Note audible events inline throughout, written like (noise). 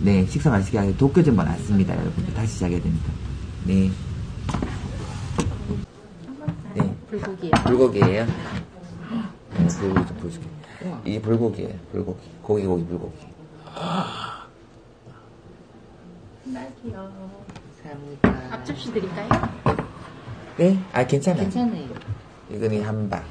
네, 식사 맛있게 하게 도쿄전만 왔습니다, 여러분들. 다시 시작해야 됩니다. 네. 네, 불고기요. 불고기예요 네, 불고기 좀 보여줄게. 이게 불고기예요, 불고기. 고기, 고기, 불고기. 딸기요. 감사합니다. 앞접시 드릴까요? 네? 아, 괜찮아요. 괜찮아요. 이거는 한박.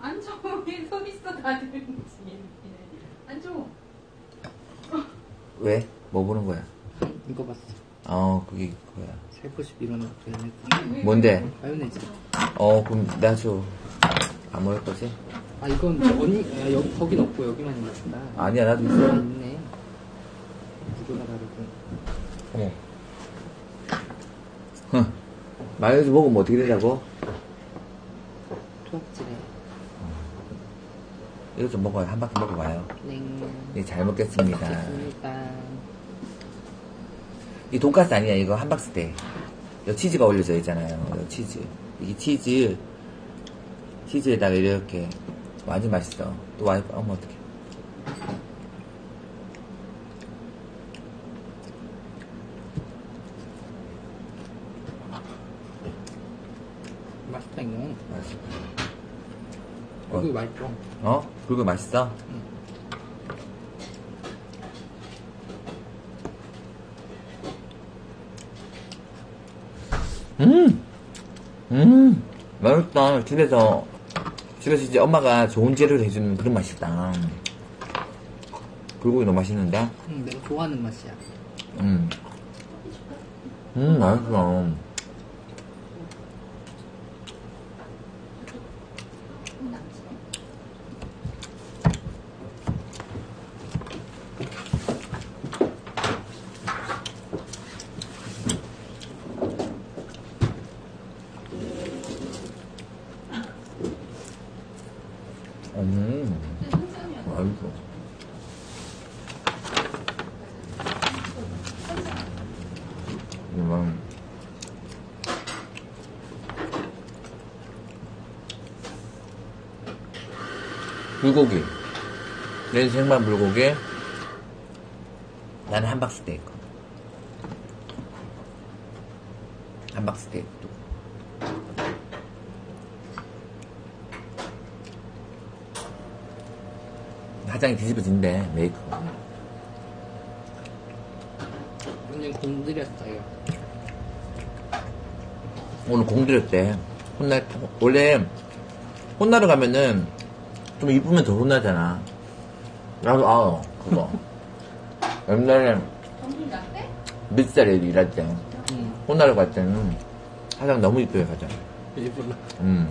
앉아. 왜손 있어 다들. 앉아. 왜? 뭐 보는 거야? 이거 봤어. 어, 그게 그거야. 밀어넣은 마요네즈. 뭔데? 마요네즈. 어, 그럼 나 줘. 안 먹을 거지? 아 이건 저 언니 아, 여기 거긴 없고 여기만 있나 보다. 아니야, 나도 있어. 아, 있네. 구도가 다르고. 어머. 흥. 마요네즈 먹으면 어떻게 되냐고? 토악질에. 이거 좀 먹어요. 한 바퀴 먹어봐요. 냉. 네, 잘 먹겠습니다. 이 돈가스 아니야, 이거 한 박스 때. 여 치즈가 올려져 있잖아요. 여 치즈. 이게 치즈. 치즈에다가 이렇게. 완전 맛있어. 또 와이프, 어머, 어떡해. 맛있다 이거. 맛있어. 여기 맛있어. 어? 그거 맛있어? 음! 음! 맛있다. 집에서, 집에서 이제 엄마가 좋은 재료를 해주는 그런 맛이다. 불고기 너무 맛있는데? 응, 내가 좋아하는 맛이야. 음. 음, 맛있어. 음, 맛있어. 이건 불고기. 내 생만 불고기. 나는 함박 스테이크 함박 스테이크 화장이 뒤집어진대 메이크업 완전 공들였어요. 오늘 공들였대. 혼날, 원래, 혼나러 가면은, 좀 이쁘면 더 혼나잖아. 나도, 아, 그거. (laughs) 옛날에, 밑살에 일할 때, 응. 혼나러 갈 때는, 화장 너무 이쁘게 가잖아. 일부러. 음.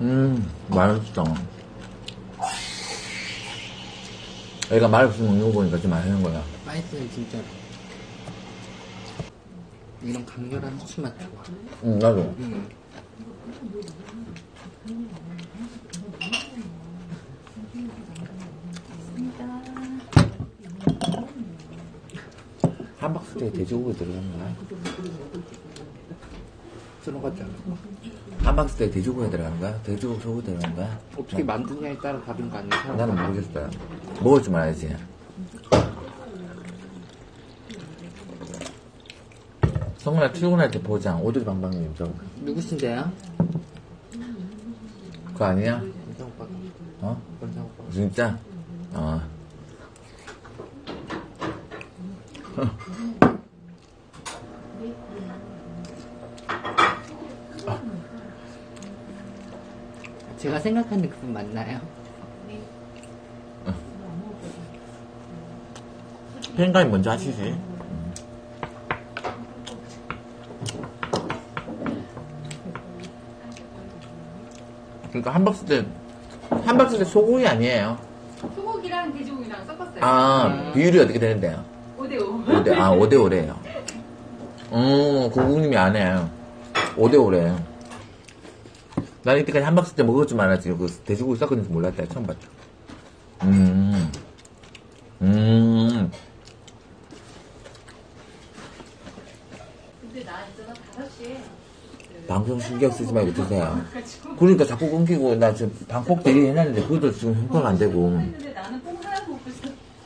음, 맛있어. 얘가 말 없이 먹는 거 보니까 좀 맛있는 거야. 맛있어요 진짜. 이런 강렬한 후추 맛 좋아. 응, 나도. 응. 함박스테이 돼지고기 들어간 거야? 들어가잖아. 함박스테이 돼지고기 들어간 거야? 돼지고기 소고기 들어간 거야? 어떻게 만드냐에 따라 다른 거 아니야? 나는 모르겠어요. 먹을 줄 알아야지. 성훈아 출근할 때 보장 오드리 방방님 저거 누구신데요? 그거 아니야? 오빠. 어? 오빠. 진짜? 어. 제가 생각하는 그분 맞나요? 팬가입 먼저 하시지. 그러니까 한박 스 때 한박 스 때 소고기 아니에요. 소고기랑 돼지고기랑 섞었어요. 아 비율이 어떻게 되는데요? 5대5. 5대, 아, 5대 5래요. 어, 고객님이 안 해. 5대 5래. 나 이때까지 한박스 때 먹었지만 알았지. 그 돼지고기 섞었는지 몰랐다. 처음 봤다. 음. 음. 근데 나 있잖아 5시에 방송 신경 쓰지 말고 드세요. (laughs) 그러니까 자꾸 끊기고 나 지금 방콕 대리 해놨는데 그것도 지금 형편 안 되고.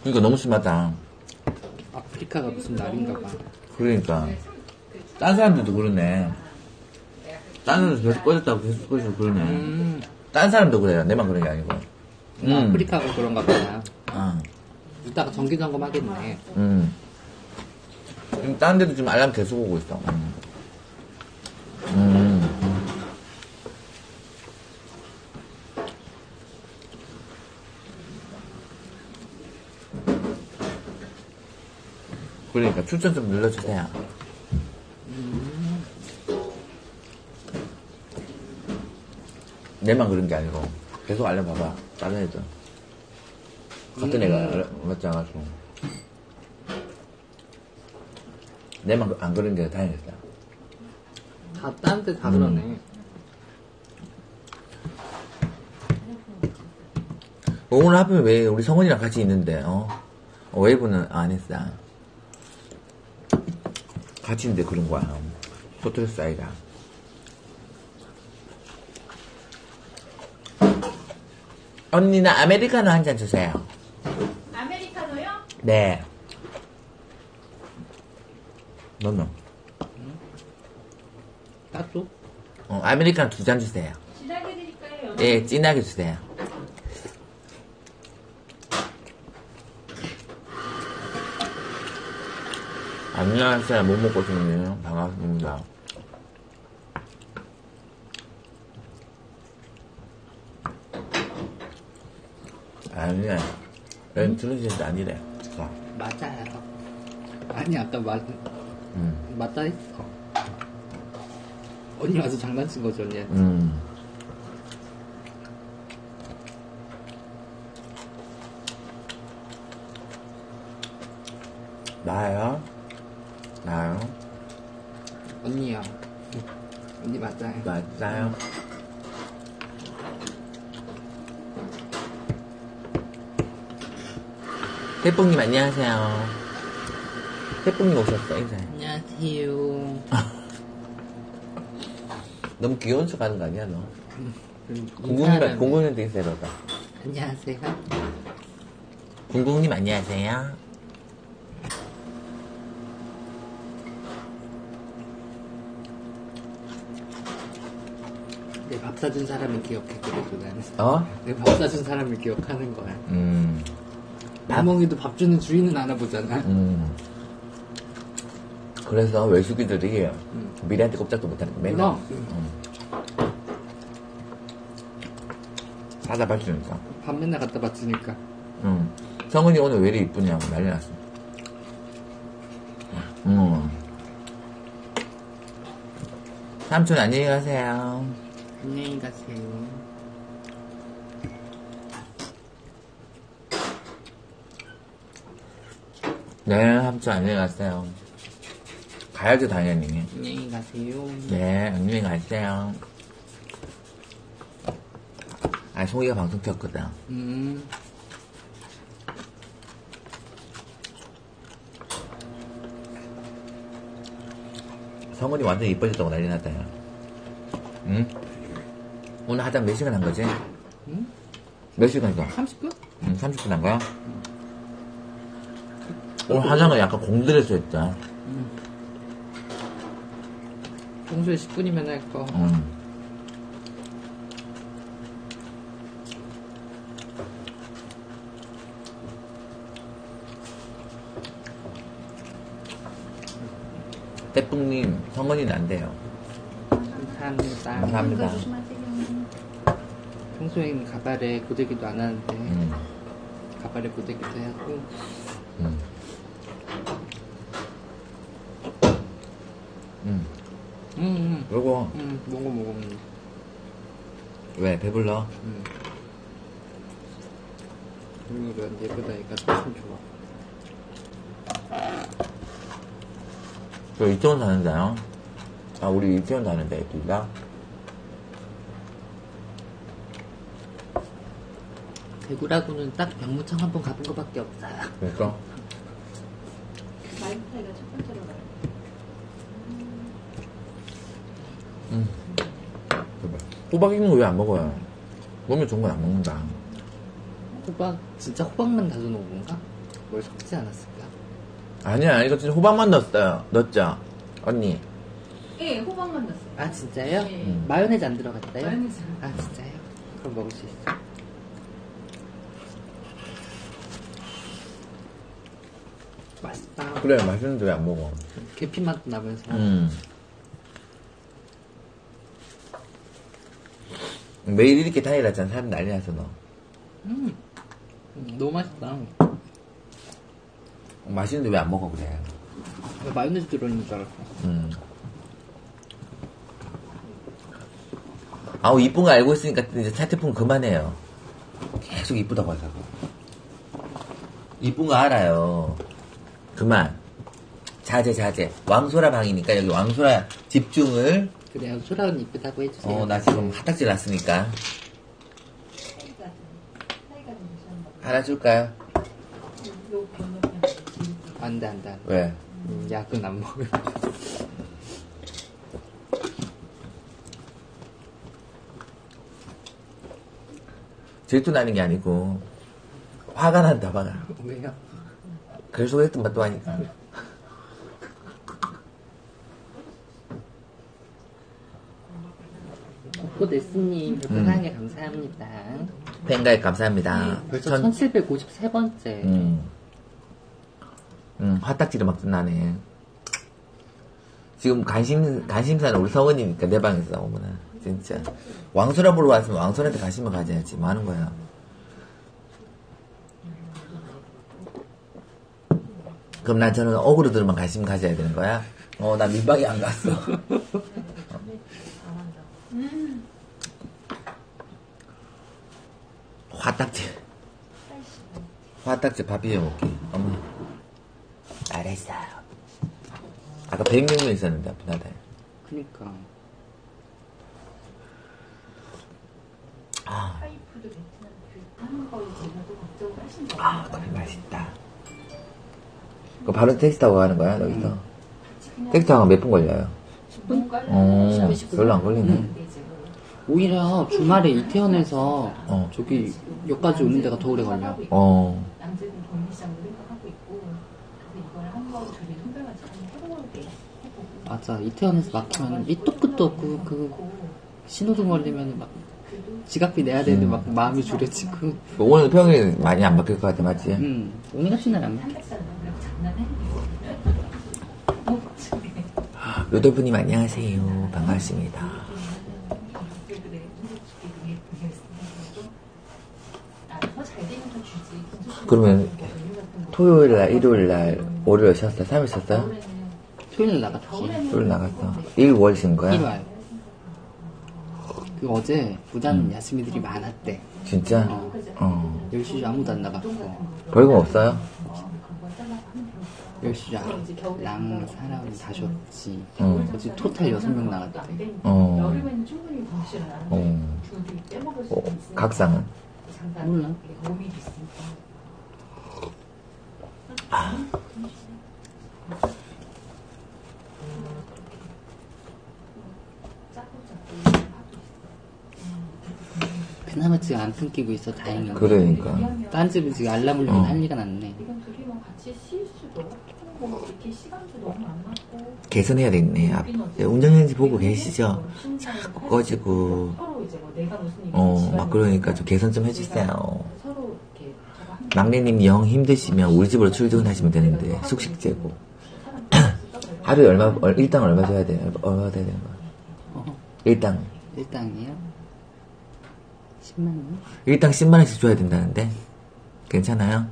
그러니까 너무 심하다. 아프리카가 무슨 날인가 봐. 그러니까. 딴 사람들도 그러네. 딴 사람도 계속 꺼졌다고 계속 꺼져서 그러네. 음, 딴 사람도 그래요. 내만 그런 게 아니고. 음. 아프리카가 그런가 보다. 아, 이따가 정기 점검 하겠네. 음. 지금 딴 데도 지금 알람 계속 오고 있어. 음. 음. 그러니까 추천 좀 눌러주세요. 내만 그런 게 아니고 계속 알람 봐봐. 다른 애들. 같은 애가 알람 맞지 않아서. 내만 그- 안 그런 게 다행이다. 다, 딴 데다 음. 그러네. 오늘 하필 왜 우리 성훈이랑 같이 있는데, 어? 어, 웨이브는 안 했어. 같이 있는데 그런 거야. 스트레스 아이가. 언니, 나 아메리카노 한 잔 주세요. 아메리카노요? 네. 너는? 따뜻? 어, 아메리카노 두 잔 주세요. 진하게 드릴까요? 예, 진하게 주세요. 안녕하세요. 못 먹고 싶네요. 반갑습니다. 아니야. 난 들으시는 아니래. 어. 맞아요. 아니, 아까 맞, 음. 맞다 했어. 언니 와서 장난친 거지, 언니한테. 음. 나요? 나요? 언니야. 언니 맞아요. 맞아요. 태풍님 안녕하세요. 태풍님 오셨어 인사해. 안녕하세요. (laughs) 너무 귀여운 척 하는 거 아니야 너? 음, 공공님 공공님 되게 세로다. 안녕하세요. 공공님 안녕하세요. 내 밥 사준 사람을 기억해, 그래도 나는. 어? 내 밥 사준 사람을 기억하는 거야. 음. 나몽이도 밥 주는 주인은 알아보잖아. 음. 그래서 외숙이들이 음. 미래한테 꼼짝도 못하는 거 맨날. 음. 사다 봐주니까. 밥 맨날 갖다 바치니까. 응. 성은이 오늘 왜 이리 이쁘냐고 난리 났어. 응. 삼촌 안녕히 가세요. 안녕히 가세요. 네, 삼촌 안녕히 가세요. 가야죠, 당연히. 안녕히 가세요. 네, 안녕히 가세요. 아, 송이가 방송 켰거든. 음, 성은이 완전 이뻐졌다고 난리 났다, 야. 응? 오늘 하다 몇 시간 한 거지? 응? 몇 시간 이거? 30분? 응, 30분 한 거야? 오늘 화장은 약간 공들여서 했다. 평소에 10분이면 할 거. 응. 태풍님, 안 돼요. 감사합니다. 감사합니다. 평소에는 가발에 고데기도 안 하는데, 음, 가발에 고데기도 하고, 음. 음, 음, 음, 요거, 음, 먹어, 먹어. 음. 왜, 배불러? 음. 이런 예쁘다니까 참 좋아. 저 이태원 사는데요? 아, 우리 이태원 사는데, 둘 다? 대구라고는 딱 병무청 한 번 가본 거밖에 없어요. 그러니까? 마이크 타이가 첫 번째로 가요. 음. 호박 익는 거 왜 안 먹어요? 몸에 좋은 건 안 먹는다. 호박, 진짜 호박만 다져 놓은 건가? 뭘 섞지 않았을까? 아니야, 이거 진짜 호박만 넣었어요. 넣었죠? 언니. 예, 호박만 넣었어요. 아, 진짜요? 예. 음. 마요네즈 안 들어갔다요? 마요네즈. 아, 진짜요? 그럼 먹을 수 있어. 맛있다. 그래, 맛있는데 왜 안 먹어? 계피 맛도 나면서. 음. 매일 이렇게 다니라잖아. 사람 난리 나서 너. 음. 음, 너무 맛있다. 맛있는데 왜 안 먹어, 그래. 왜 마요네즈 들어있는 줄 알았어. 음. 아우, 이쁜 거 알고 있으니까 이제 차태풍 그만해요. 계속 이쁘다고 하다가. 이쁜 거 알아요. 그만. 자제, 자제. 왕소라 방이니까 여기 왕소라 집중을. 그래요. 소라은 이쁘다고 해주세요. 어, 나 지금 화딱지 났으니까. 하나 줄까요? 안 돼, 안 돼. 왜? 음, 약은 안 먹을. 질투 나는 게 아니고, 화가 난다, 화가. 왜요? 그래서 그랬던 맛도 하니까. 코코데스님, 별풍사랑에 감사합니다. 팬가입 감사합니다. 벌써 천- 1753번째. 음. 음, 화딱지를 막 나네. 지금 관심, 관심사는 우리 성은이니까 내 방에서 오면은. 진짜. 왕소라 보러 왔으면 왕소라한테 관심을 가져야지. 뭐 하는 거야. 그럼 난 저는 어그로들만 관심 가져야 되는 거야? 어, 나 민방위 안 갔어. 화딱지. 화딱지 밥 비벼 먹게. 어머. 알았어요. 아까 100명이 있었는데, 아프나다. 그니까. 아, 그. 아, 그래, 맛있다. 그 바로 택시 타고 가는 거야, 여기서? 택시 타고 몇분 걸려요? 10분? 어, 별로 안 걸리네. 이제 뭐 오히려 주말에 이태원에서 어. 저기 여기까지 오는 데가 더 오래 걸려. 어, 남들은 동리시장으로 생각하고 있고 그래서 이걸 한번 둘이 손들같이 한번 해보게 해보고 맞아. 이태원에서 막히면 밑도 끝도 없고 그 신호등 걸리면 막 지각비 내야 되는데 막 마음이 졸여지고. 오늘 평일 많이 안 바뀔 것 같아, 맞지? 음. 오늘 같은 날안 막. 한 달씩 그러고 장난해? 어, 그래. 루돌프님 안녕하세요. 반갑습니다. 그래, 그래. 솔직히 그게 그게 있으면 아, 더잘 되면 더 주지. 그러면 토요일 날, 일요일 날, 월요일 쉬었어? 3일 쉬었어요? 토요일 날 나갔지. 토요일 나갔어. 1, 월쉰 거야? 1월. 그 어제 부산 야스미들이 많았대. 진짜? 어. 어. 10시 아무도 안 나갔고. 벌금 없어요? 10시 랑 사람 다 줬지. 어. 어제 토탈 6명 나갔대. 어. 어. 어, 각상은? 몰라. 있으니까 그나마 지금 안 끊기고 있어. 다행이야. 그러니까. 딴 집은 지금 알람 울리면 어. 난리가 났네. 이건 둘이 뭐 같이 쉴 수도 뭐 이렇게 시간도 너무 안 맞고 개선해야 되겠네. 앞, 운전연지 보고 계시죠? 자꾸 꺼지고. 서로 이제 뭐 내가 무슨 어, 막 그러니까 좀 개선 좀 해주세요. 막내님 영 힘드시면 우리 집으로 출근하시면 되는데, 숙식제고. (clears throat) 하루에 얼마, 얼- 일당 얼마 줘야 돼? 얼마 돼야 되는 거야? 어, 일당. 일당이요? 10만 원? 일당 10만 원씩 줘야 된다는데? 괜찮아요?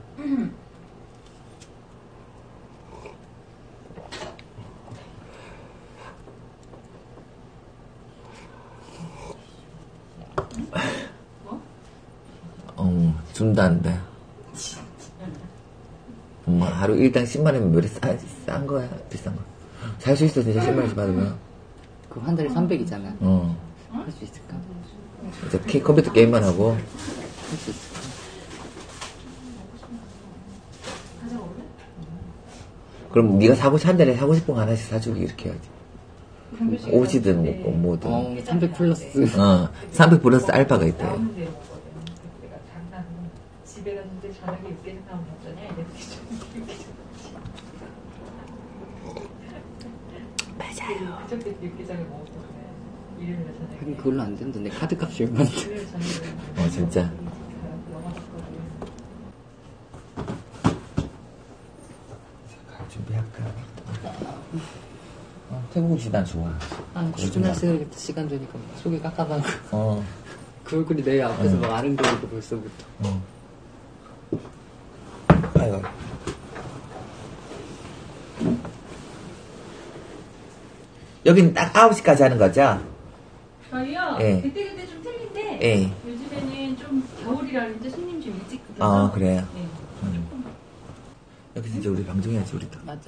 어, 준다는데. 엄마, 하루 일당 10만 원이면 왜 이렇게 싸, 싼 거야? 비싼 거야? 살수 있어, 진짜 10만 원씩 받으면. 그거 한 달에 300이잖아. 어. 할 수 있을까? 이제 키- 컴퓨터 게임만 하고. 할 수 있을까? 그럼 네가 사고 싶- 한 달에 사고 싶은 거 하나씩 사주기 이렇게 해야지. 네. 뭐, 뭐든. 어, 300 플러스. 어, 300 플러스 알파가 있대. 나오는데 먹거든. 그래서 내가 장난 집에 갔는데 저녁에 육개장 좀 육개장 맞아요. 그저께 육개장을. 일요일날 저녁에. 하긴 그걸로 안 된다는데 카드 값이 얼마인데. 일요일 저녁에. 어, 진짜. 영화 봤거든. 갈 준비할까? 어, 태국 음식 난 좋아. 아, 때 시간 되니까 막 속이 깝깝하고. 어, (laughs) 그 얼굴이 내 앞에서 응. 막 아른거리고 벌써부터. 어. 아이고. 여긴 딱 9시까지 하는 거죠? 저희요. 예. 그때 그때 좀 틀린데 예. 요즘에는 좀 겨울이라 그런지 손님 좀 일찍 들어서. 아, 그래요? 네. 음. 여기서 이제 우리 방송해야지. 맞아요.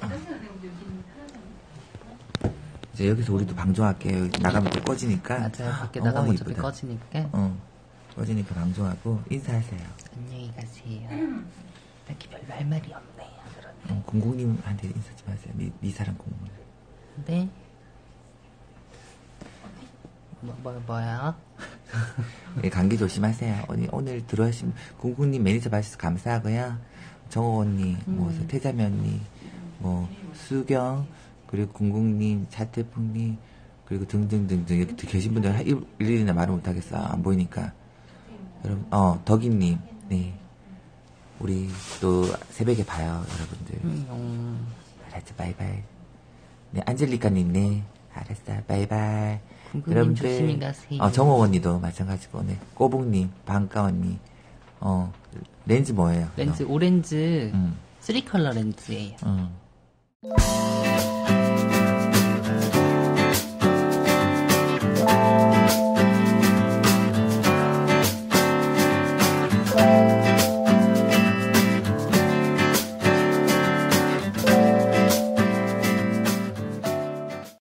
딴 데는 여기는 편하잖아요. 이제 여기서 우리도 방송할게요. 나가면 또 꺼지니까. 맞아요. 밖에 어, 나가면 어차피 이쁘다. 꺼지니까. 어. 꺼지니까 방송하고 인사하세요. 안녕히 가세요. 딱히 별로 할 말이 없네요. 어, 공공님한테 인사 좀 하세요. 미, 미사랑 공공. 네. 뭐, 뭐, 뭐야? 예, 감기 조심하세요. 오늘, 오늘 들어오신 공공님 매니저 봐주셔서 감사하고요. 정호 언니, 뭐, 음. 태자매 언니, 뭐, 수경, 그리고 공공님, 차태풍님, 그리고 등등등등 여기 계신 분들 일일이나 말을 못하겠어. 안 보이니까. 여러분, 어, 덕이님, 네. 우리 또 새벽에 봐요, 여러분들. 음, 알았죠, 바이바이. 네, 안젤리카님, 네. 알았어, 바이바이. 공구님 조심히 가세요. 어, 정호 언니도 마찬가지고, 네. 꼬북님, 방가 언니. 어, 렌즈 뭐예요? 렌즈 오렌지 음, 쓰리 컬러 렌즈예요. 음.